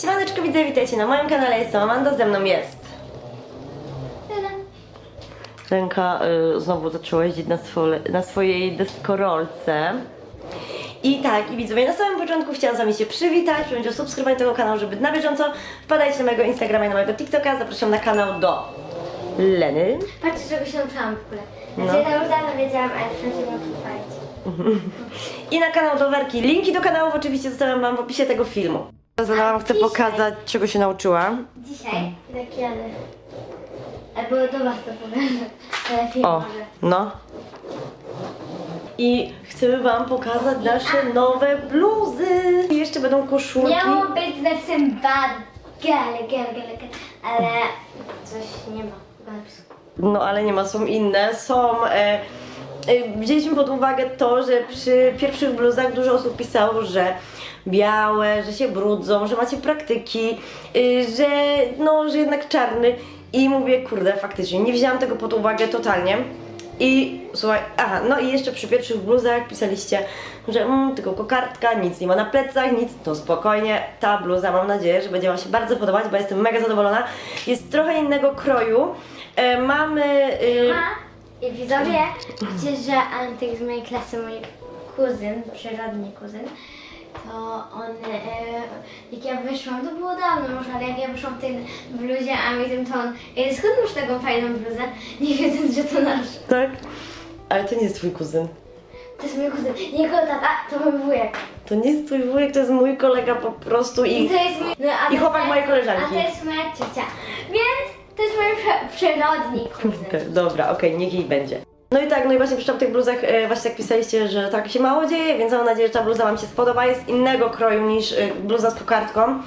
Siemaneczko widzę, witajcie na moim kanale, jestem Amanda, ze mną jest Lenka y, znowu zaczęła jeździć na, swole, na swojej deskorolce i tak, i widzowie, na samym początku chciałam z wami się przywitać, przyjąć o subskrybowanie tego kanału, żeby na bieżąco. Wpadajcie na mojego Instagrama i na mojego TikToka, zapraszam na kanał do Leny. Patrzcie, czego się nauczyłam w ogóle. No. Znaczy, ja już dawno wiedziałam, ale wszędzie pochwalić. I na kanał do Werki. Linki do kanałów oczywiście zostawiam wam w opisie tego filmu. Wam chcę dzisiaj- pokazać, czego się nauczyłam. Dzisiaj, tak jadę. Albo do was to powiem. Lepiej O, może. no. I chcemy wam pokazać nasze nowe bluzy. I jeszcze będą koszulki. Miało być z napisem bad gale, gale, gale, gale, ale coś nie ma. No ale nie ma, są inne. Są. E, e, wzięliśmy pod uwagę to, że przy pierwszych bluzach dużo osób pisało, że białe, że się brudzą, że macie praktyki, y, że no, że jednak czarny. I mówię, kurde, faktycznie, nie wzięłam tego pod uwagę totalnie. I słuchaj, aha, no i jeszcze przy pierwszych bluzach pisaliście, że mm, tylko kokardka, nic nie ma na plecach, nic, to spokojnie, ta bluza mam nadzieję, że będzie Wam się bardzo podobać, bo jestem mega zadowolona. Jest trochę innego kroju. E, mamy... Y, i widzowie, wiecie, że Antek z mojej klasy, mój kuzyn, przyrodni kuzyn, to on, e, jak ja wyszłam, to było dawno już, ale jak ja wyszłam w tej bluzie, a mi tym to on, ej, skąd masz taką fajną bluzę? Nie wiedząc, że to nasz. tak? Ale to nie jest Twój kuzyn. To jest mój kuzyn, nie jego tata, to mój wujek. To nie jest Twój wujek, to jest mój kolega po prostu I i... to jest mój, no, a I to chłopak jest- mojej koleżanki. A to jest moja ciocia. Więc to jest mój prze- przyrodni kuzyn. Okej, Dobra, okej, niech jej będzie. No i tak, no i właśnie przy tych bluzach e, właśnie tak pisaliście, że tak się mało dzieje, więc mam nadzieję, że ta bluza Wam się spodoba. Jest innego kroju niż e, bluza z kokardką.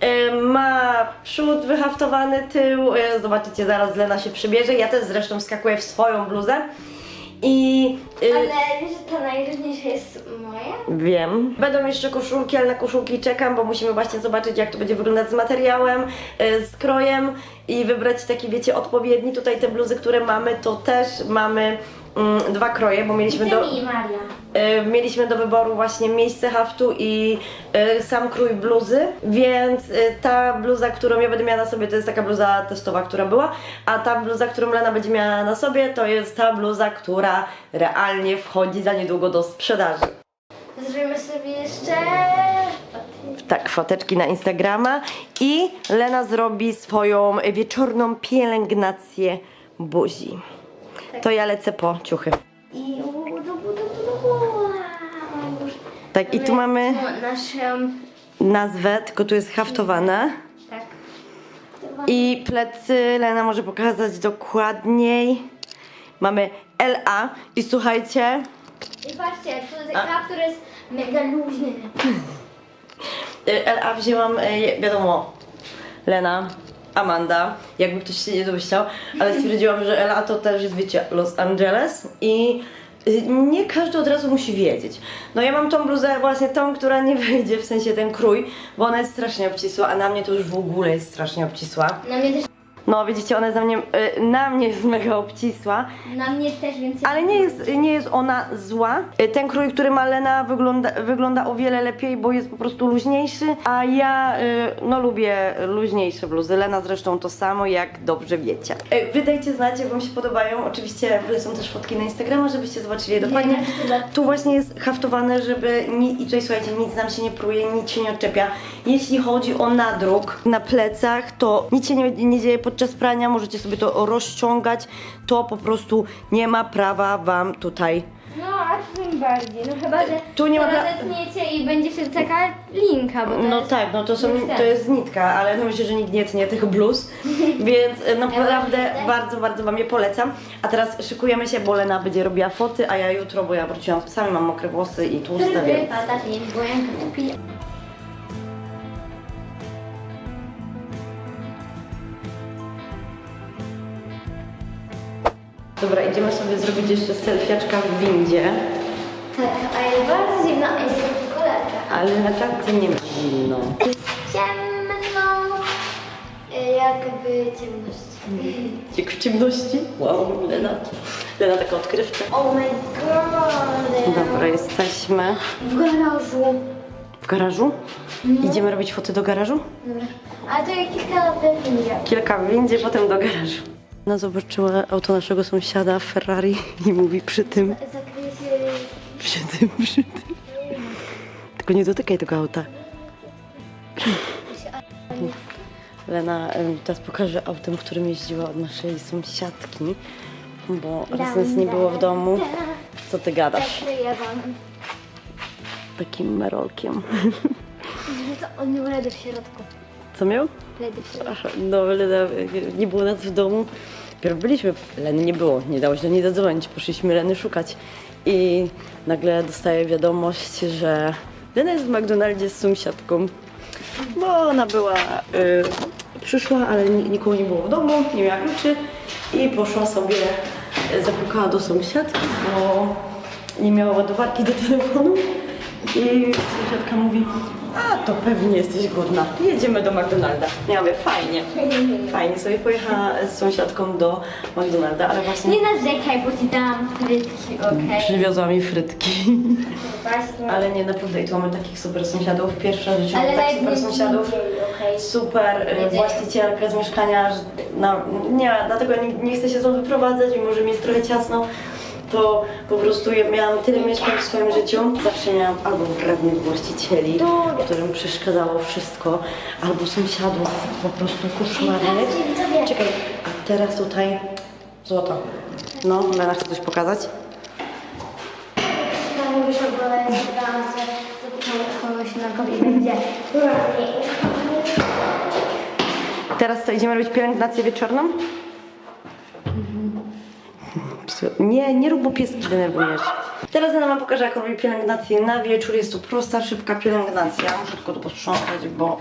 E, ma przód wyhaftowany, tył, e, zobaczycie zaraz Lena się przybierze. Ja też zresztą wskakuję w swoją bluzę. I e, Ale wiesz, że ta najróżniejsza jest moja? Wiem. Będą jeszcze koszulki, ale na koszulki czekam, bo musimy właśnie zobaczyć, jak to będzie wyglądać z materiałem, e, z krojem i wybrać taki, wiecie, odpowiedni. Tutaj te bluzy, które mamy, to też mamy mm, dwa kroje, bo mieliśmy do, Ty mi, Maria. e, mieliśmy do wyboru właśnie miejsce haftu i e, sam krój bluzy, więc e, ta bluza, którą ja będę miała na sobie, to jest taka bluza testowa, która była, a ta bluza, którą Lena będzie miała na sobie, to jest ta bluza, która realnie wchodzi za niedługo do sprzedaży. Zrobimy sobie jeszcze... Tak, foteczki na Instagrama i Lena zrobi swoją wieczorną pielęgnację buzi. To ja lecę po ciuchy. I... Tak, i tu mamy Naszą... nazwę, tylko tu jest haftowane. Tak. I plecy Lena może pokazać dokładniej. Mamy LA i słuchajcie, I patrzcie, tu jest kaptur jest mega luźny. LA wzięłam, y, wiadomo, Lena, Amanda, jakby ktoś się nie domyślał, ale stwierdziłam, że LA to też jest, wiecie, Los Angeles i y, nie każdy od razu musi wiedzieć. No ja mam tą bluzę, właśnie tą, która nie wejdzie, w sensie ten krój, bo ona jest strasznie obcisła, a na mnie to już w ogóle jest strasznie obcisła. Na mnie też... No widzicie, ona jest na mnie, y, na mnie jest mega obcisła, Na mnie też, więc... ale nie jest, nie jest ona zła. Y, Ten krój, który ma Lena wygląda, wygląda o wiele lepiej, bo jest po prostu luźniejszy, a ja y, no lubię luźniejsze bluzy. Lena zresztą to samo, jak dobrze wiecie. Y, Wy dajcie znać, jak wam się podobają. Oczywiście wlecą też fotki na Instagrama, żebyście zobaczyli je dokładnie. Tu właśnie jest haftowane, żeby ni- i tutaj słuchajcie, nic nam się nie pruje, nic się nie odczepia. Jeśli chodzi o nadruk na plecach, to nic się nie, nie dzieje podczas prania, możecie sobie to rozciągać. To po prostu nie ma prawa wam tutaj. No, aż tym bardziej. No chyba, że Tu nie ma to pra- rozetniecie i będzie wtedy taka linka, bo to No jest... tak, no to, są, jest ten. to jest nitka, ale no myślę, że nikt nie tnie tych bluz, więc e, naprawdę będę. bardzo, bardzo wam je polecam. A teraz szykujemy się, bo Lena będzie robiła foty, a ja jutro, bo ja wróciłam z psami, mam mokre włosy i tłuste, więc... Wypada, więc Dobra, idziemy sobie zrobić jeszcze selfiaczka w windzie, Tak, a jest bardzo zimno, a jest tylko lepsze. ale na klatce nie ma zimno. Jest ciemno, y, jakby ciemność. Jak w ciemności? Wow, Lena. Lena taka odkrywcza. Oh my god. Dobra, jesteśmy. W garażu. W garażu? Idziemy robić foty do garażu? Dobra. A to kilka temu nie. Kilka w windzie, potem do garażu. Ona zobaczyła auto naszego sąsiada Ferrari i mówi przy tym, przy tym, przy tym. Tylko nie dotykaj tego auta. Lena em, teraz pokaże autem, którym jeździła od naszej sąsiadki, bo raz nas nie było w domu. Co ty gadasz? Takim merolkiem. To on miał ledy w środku. Co miał? Ledy No, Lena, nie było nas w domu. Pierw byliśmy, Leny nie było, nie dało się do niej zadzwonić, poszliśmy Leny szukać. I nagle dostaję wiadomość, że Lena jest w McDonaldzie z sąsiadką, bo ona była, y, przyszła, ale ni- nikogo nie było w domu, nie miała kluczy i poszła sobie, y, zapukała do sąsiadki, bo nie miała ładowarki do telefonu. I sąsiadka mówi, a to pewnie jesteś głodna, jedziemy do McDonalda. Ja mówię, fajnie, fajnie. Sobie pojechała z sąsiadką do McDonalda, ale właśnie Nie narzekaj, bo ci dam frytki, okej? przywiozła mi frytki. Właśnie. Ale nie, naprawdę, i tu mamy takich super sąsiadów. Pierwsza rzecz, Ale mamy takich super sąsiadów. okej? Super y, Wiedzenie. właścicielkę z mieszkania. że- No, nie, dlatego nie, nie chcę się stąd wyprowadzać, mimo że mi jest trochę ciasno. To po prostu ja miałam tyle mieszkań w swoim życiu. Zawsze miałam albo wrednych właścicieli, którym przeszkadzało wszystko, albo sąsiadów po prostu koszmarnych. Czekaj, a teraz tutaj złoto. No, Lena chce coś pokazać. Mówisz o gole, ja wybrałam, że zapytałam kogoś na i będzie. Teraz to idziemy robić pielęgnację wieczorną? Nie, nie rób, bo pieski denerwujesz. Teraz ja wam pokażę, jak robię pielęgnację na wieczór. Jest to prosta, szybka pielęgnacja. Muszę tylko to posprzątać, bo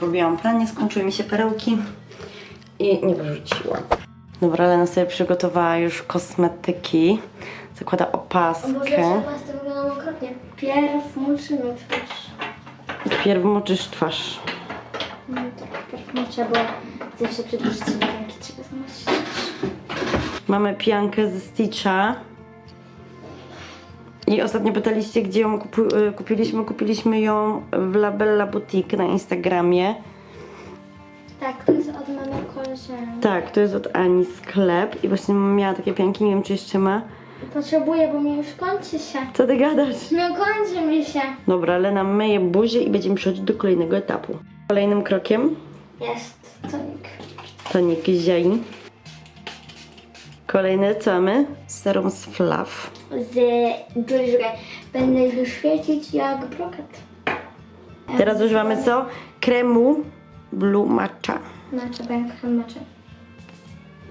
robiłam pranie, skończyły mi się perełki i nie wyrzuciłam. Dobra, Lena sobie przygotowała już kosmetyki. Zakłada opaskę. tym wyglądam okropnie. Pierw musimy twarz. Pierw moczysz twarz. No tak, pierw muszę, bo zawsze przed użyciem ręki trzeba zamówić. Mamy piankę ze Stitcha. I ostatnio pytaliście, gdzie ją kupu- y, kupiliśmy. Kupiliśmy ją w Labella Boutique na Instagramie. Tak, to jest od mamy koleżanki. Tak, to jest od Ani sklep. I właśnie miała takie pianki, nie wiem czy jeszcze ma. Potrzebuję, bo mi już kończy się. Co ty gadasz? No kończy mi się. Dobra, Lena myje buzię i będziemy przechodzić do kolejnego etapu. Kolejnym krokiem Jest tonik. tonik ziai. Kolejne co mamy? Serum z Flav. Z Żugaj. Będę świecić jak brokat. Teraz używamy co? Kremu Blue Matcha. Macze, bo ja kocham macze.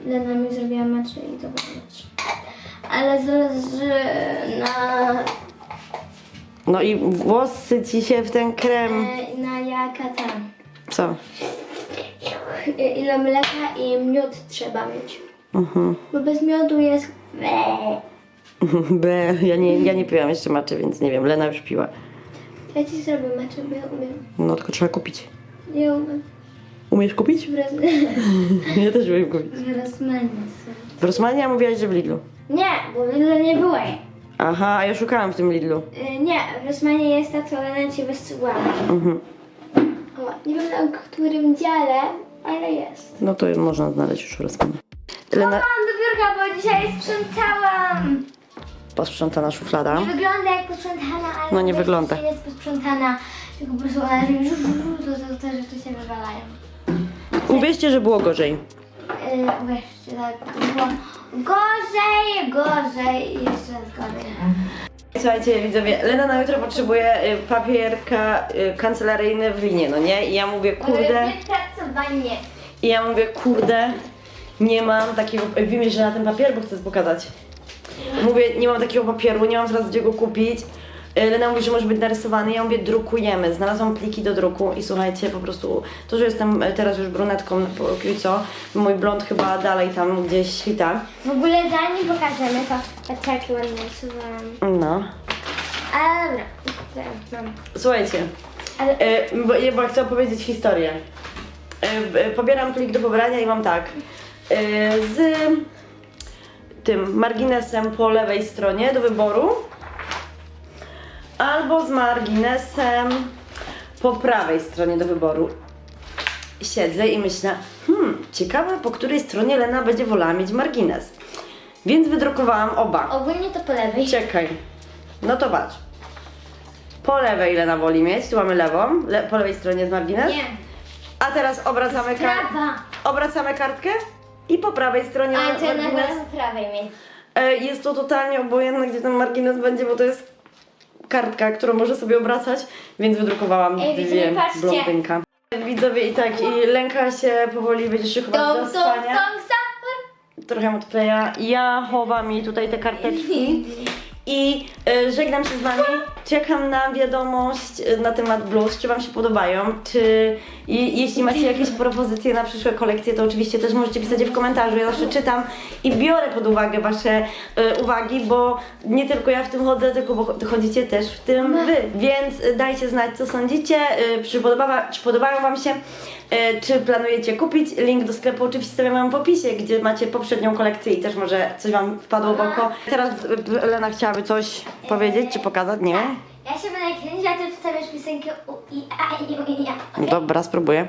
Lena mi zrobiła macze i to będzie macze. Ale zależy na, No i włosy ci się w ten krem. e, na jaka ta. Co? Ile mleka i miód trzeba mieć. Mhm. Bo bez miodu jest... B. Ja nie, ja nie piłam jeszcze maczy, więc nie wiem. Lena już piła. Ja ci zrobię macze, bo ja umiem. No tylko trzeba kupić. Ja umiem. Umiesz kupić? W, roz... Ja też umiem kupić. w Rosmanie są. W Rosmanie mówiłaś, że w Lidlu. Nie, bo w Lidlu nie było jej. Aha, a ja szukałam w tym Lidlu. Y, Nie, w Rosmanie jest ta, co Lena ci wysyłała. Mhm. O, Nie wiem na którym dziale, ale jest. No to można znaleźć już w Rosmanie. Mam Lena, do biurka, bo dzisiaj sprzątałam. posprzątana szuflada. Nie wygląda jak posprzątana, ale No nie jeszcze wygląda. jest posprzątana. Tylko po prostu ona robi żu, żu, żu, to, to te rzeczy się wywalają. Uwierzcie, że było gorzej. Yy, tak było gorzej, gorzej i jeszcze raz gorzej. Słuchajcie, widzowie, Lena na jutro potrzebuje y, papierka y, kancelaryjny w linie, no nie? I ja mówię, kurde... Wypracowanie. I ja mówię, kurde, nie mam takiego. Wiem, że na ten papier, bo chcę pokazać. Mówię, nie mam takiego papieru, nie mam teraz gdzie go kupić. Y, Lena mówi, że może być narysowany. Ja mówię, drukujemy. Znalazłam pliki do druku i słuchajcie, po prostu to, że jestem y, teraz już brunetką, póki co, mój blond chyba dalej tam gdzieś świta. W ogóle zanim pokażemy to, patrzcie jakie ładnie rysowałam. No. Ale dobra, mam. Słuchajcie, Ale y, bo, ja- bo chcę opowiedzieć historię. Pobieram plik do pobrania i mam tak. Y, Z tym marginesem po lewej stronie do wyboru. albo z marginesem po prawej stronie do wyboru. Siedzę i myślę, hmm, ciekawe po której stronie Lena będzie wolała mieć margines. Więc wydrukowałam oba. Ogólnie to po lewej. Czekaj. No to patrz. Po lewej Lena woli mieć, tu mamy lewą, le po lewej stronie jest margines. Nie. A teraz obracamy, kar Prawa. obracamy kartkę i po prawej stronie A mamy to margines. po prawej mieć. E, Jest to totalnie obojętne, gdzie ten margines będzie, bo to jest kartka, którą może sobie obracać, więc wydrukowałam Ej, dwie patrzcie. blondynka. Widzowie i tak, i lęka się powoli będzie szykować do Dom, dom, spania. dom, sapor. Trochę odkleja. Ja chowam jej tutaj te karteczki i e, żegnam się z wami. Czekam na wiadomość e, na temat bluz, czy wam się podobają, czy jeśli macie jakieś propozycje na przyszłe kolekcje, to oczywiście też możecie pisać je w komentarzu. Ja zawsze czytam i biorę pod uwagę wasze e, uwagi, bo nie tylko ja w tym chodzę, tylko bo chodzicie też w tym wy. Więc e, dajcie znać, co sądzicie, e, czy, podoba, czy podobają wam się. E, Czy planujecie kupić? Link do sklepu oczywiście stawiam wam w opisie, gdzie macie poprzednią kolekcję i też może coś wam wpadło w oko. Teraz Lena chciałaby coś powiedzieć czy pokazać, nie. Ja się będę kręcić, a ty wstawiasz piosenkę u i a i u i a. Dobra, spróbuję.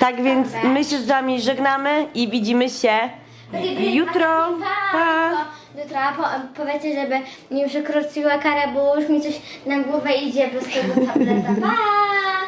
Tak więc my się z wami żegnamy i widzimy się jutro. Pa! Jutro po, powiecie, żeby nie przekroczyła karę, bo już mi coś na głowę idzie bez tego tableta. Pa!